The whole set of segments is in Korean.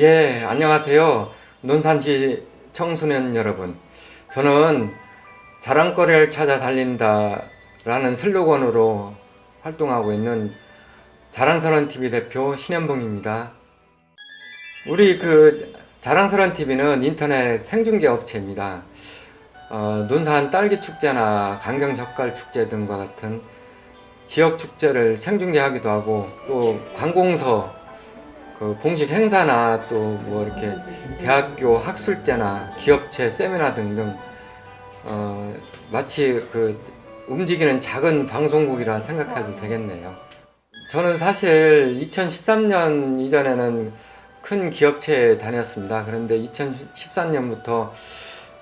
예, 안녕하세요. 논산시 청소년 여러분. 저는 자랑거리를 찾아 달린다라는 슬로건으로 활동하고 있는 자랑스러운 TV 대표 신현봉입니다. 우리 그 자랑스러운 TV는 인터넷 생중계 업체입니다. 어, 논산 딸기 축제나 강경 젓갈 축제 등과 같은 지역 축제를 생중계하기도 하고 또 관공서 그 공식 행사나 또 뭐 이렇게 대학교 학술제나 기업체 세미나 등등 어, 마치 그 움직이는 작은 방송국이라 생각해도 되겠네요. 저는 사실 2013년 이전에는 큰 기업체에 다녔습니다. 그런데 2014년부터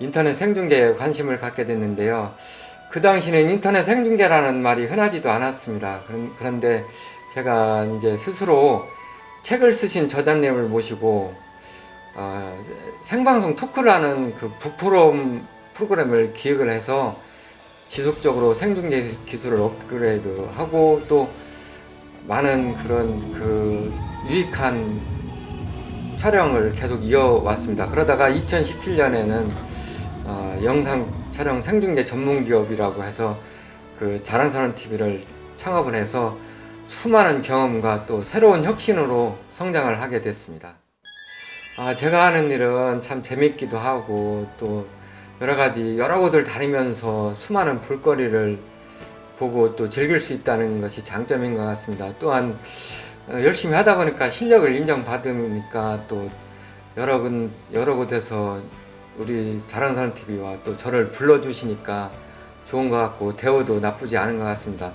인터넷 생중계에 관심을 갖게 됐는데요. 그 당시는 인터넷 생중계라는 말이 흔하지도 않았습니다. 그런- 그런데 제가 이제 스스로 책을 쓰신 저자님을 모시고 어, 생방송 토크라는 그 북프롬 프로그램을 기획을 해서 지속적으로 생중계 기술을 업그레이드하고 또 많은 그런 그 유익한 촬영을 계속 이어왔습니다. 그러다가 2017년에는 어, 영상 촬영 생중계 전문 기업이라고 해서 그 자랑스러운 TV를 창업을 해서 수많은 경험과 또 새로운 혁신으로 성장을 하게 됐습니다. 아, 제가 하는 일은 참 재밌기도 하고 또 여러 가지 여러 곳을 다니면서 수많은 볼거리를 보고 또 즐길 수 있다는 것이 장점인 것 같습니다. 또한 어, 열심히 하다 보니까 실력을 인정받으니까 또 여러 군 여러 곳에서 우리 자랑스러운 TV와 또 저를 불러주시니까 좋은 것 같고 대우도 나쁘지 않은 것 같습니다.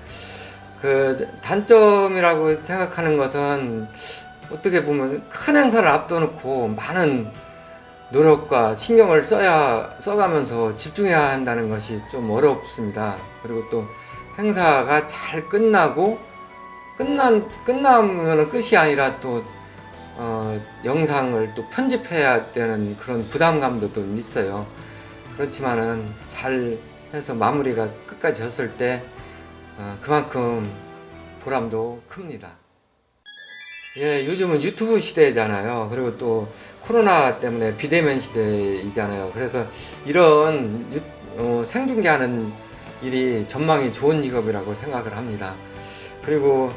그 단점이라고 생각하는 것은 어떻게 보면 큰 행사를 앞둬놓고 많은 노력과 신경을 써야 써가면서 집중해야 한다는 것이 좀 어렵습니다. 그리고 또 행사가 잘 끝나고 끝난 끝나면은 끝이 아니라 또 어, 영상을 또 편집해야 되는 그런 부담감도 좀 있어요. 그렇지만은 잘 해서 마무리가 끝까지 졌을 때 어, 그만큼 보람도 큽니다. 예, 요즘은 유튜브 시대잖아요. 그리고 또 코로나 때문에 비대면 시대이잖아요. 그래서 이런 유- 어, 생중계하는 일이 전망이 좋은 직업이라고 생각을 합니다. 그리고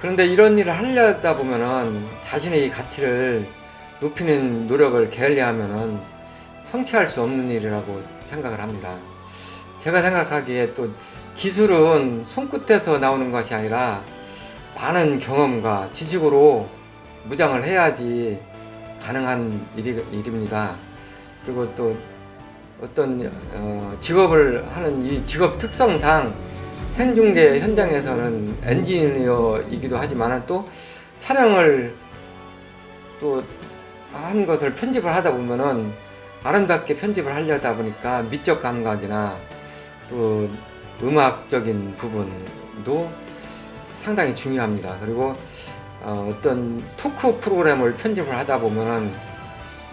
그런데 이런 일을 하려다 보면은 자신의 가치를 높이는 노력을 게을리하면은 성취할 수 없는 일이라고 생각을 합니다. 제가 생각하기에 또 기술은 손끝에서 나오는 것이 아니라 많은 경험과 지식으로 무장을 해야지 가능한 일이, 일입니다. 그리고 또 어떤 어, 직업을 하는 이 직업 특성상 생중계 현장에서는 엔지니어이기도 하지만 또 촬영을 또 한 것을 편집을 하다 보면은 아름답게 편집을 하려다 보니까 미적 감각이나 또 음악적인 부분도 상당히 중요합니다. 그리고 어, 어떤 토크 프로그램을 편집을 하다 보면은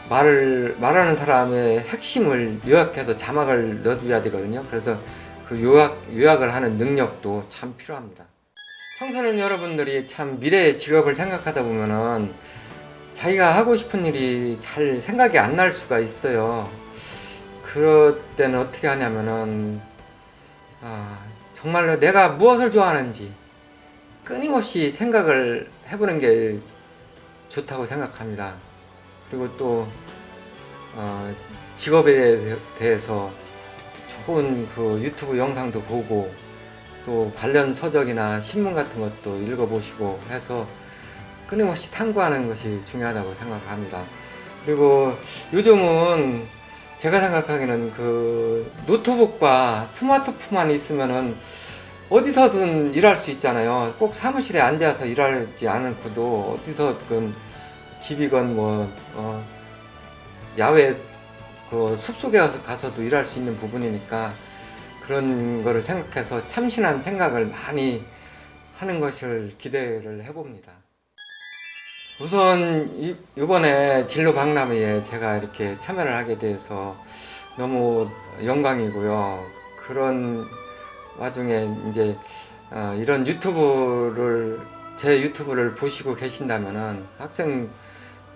말을 말하는 사람의 핵심을 요약해서 자막을 넣어줘야 되거든요. 그래서 그 요약 요약을 하는 능력도 참 필요합니다. 청소년 여러분들이 참 미래의 직업을 생각하다 보면은 자기가 하고 싶은 일이 잘 생각이 안 날 수가 있어요. 그럴 때는 어떻게 하냐면은 아, 정말로 내가 무엇을 좋아하는지 끊임없이 생각을 해보는 게 좋다고 생각합니다. 그리고 또 어, 직업에 대해서, 좋은 그 유튜브 영상도 보고 또 관련 서적이나 신문 같은 것도 읽어보시고 해서 끊임없이 탐구하는 것이 중요하다고 생각합니다. 그리고 요즘은 제가 생각하기에는 그 노트북과 스마트폰만 있으면은 어디서든 일할 수 있잖아요. 꼭 사무실에 앉아서 일하지 않고도 어디서든 집이건 뭐 어, 야외 그 숲속에 가서, 가서도 일할 수 있는 부분이니까 그런 거를 생각해서 참신한 생각을 많이 하는 것을 기대를 해봅니다. 우선 이, 이번에 진로 박람회에 제가 이렇게 참여를 하게 돼서 너무 영광이고요. 그런 와중에 이제 어, 이런 유튜브를 제 유튜브를 보시고 계신다면은 학생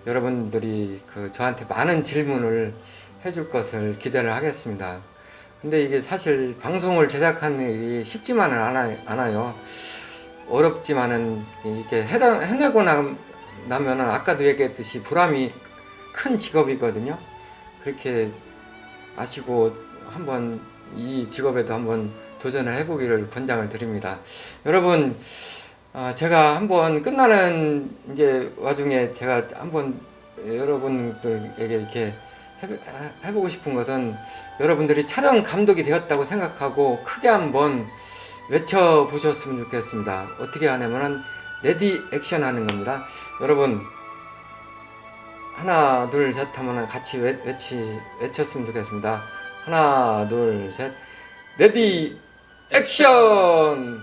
여러분들이 그 저한테 많은 질문을 해줄 것을 기대를 하겠습니다. 근데 이게 사실 방송을 제작하는 일이 쉽지만은 않아, 않아요. 어렵지만은 이렇게 해내고 나, 나면은 아까도 얘기했듯이 보람이 큰 직업이거든요. 그렇게 아시고 한번 이 직업에도 한번 도전을 해보기를 권장을 드립니다. 여러분, 아, 제가 한번 끝나는 이제 와중에 제가 한번 여러분들에게 이렇게 해, 해보 고 싶은 것은 여러분들이 촬영 감독이 되었다고 생각하고 크게 한번 외쳐보셨으면 좋겠습니다. 어떻게 하냐면은 레디 액션 하는 겁니다. 여러분 하나 둘 셋 하면 같이 외, 외치 외쳤으면 좋겠습니다. 하나 둘 셋 레디 액션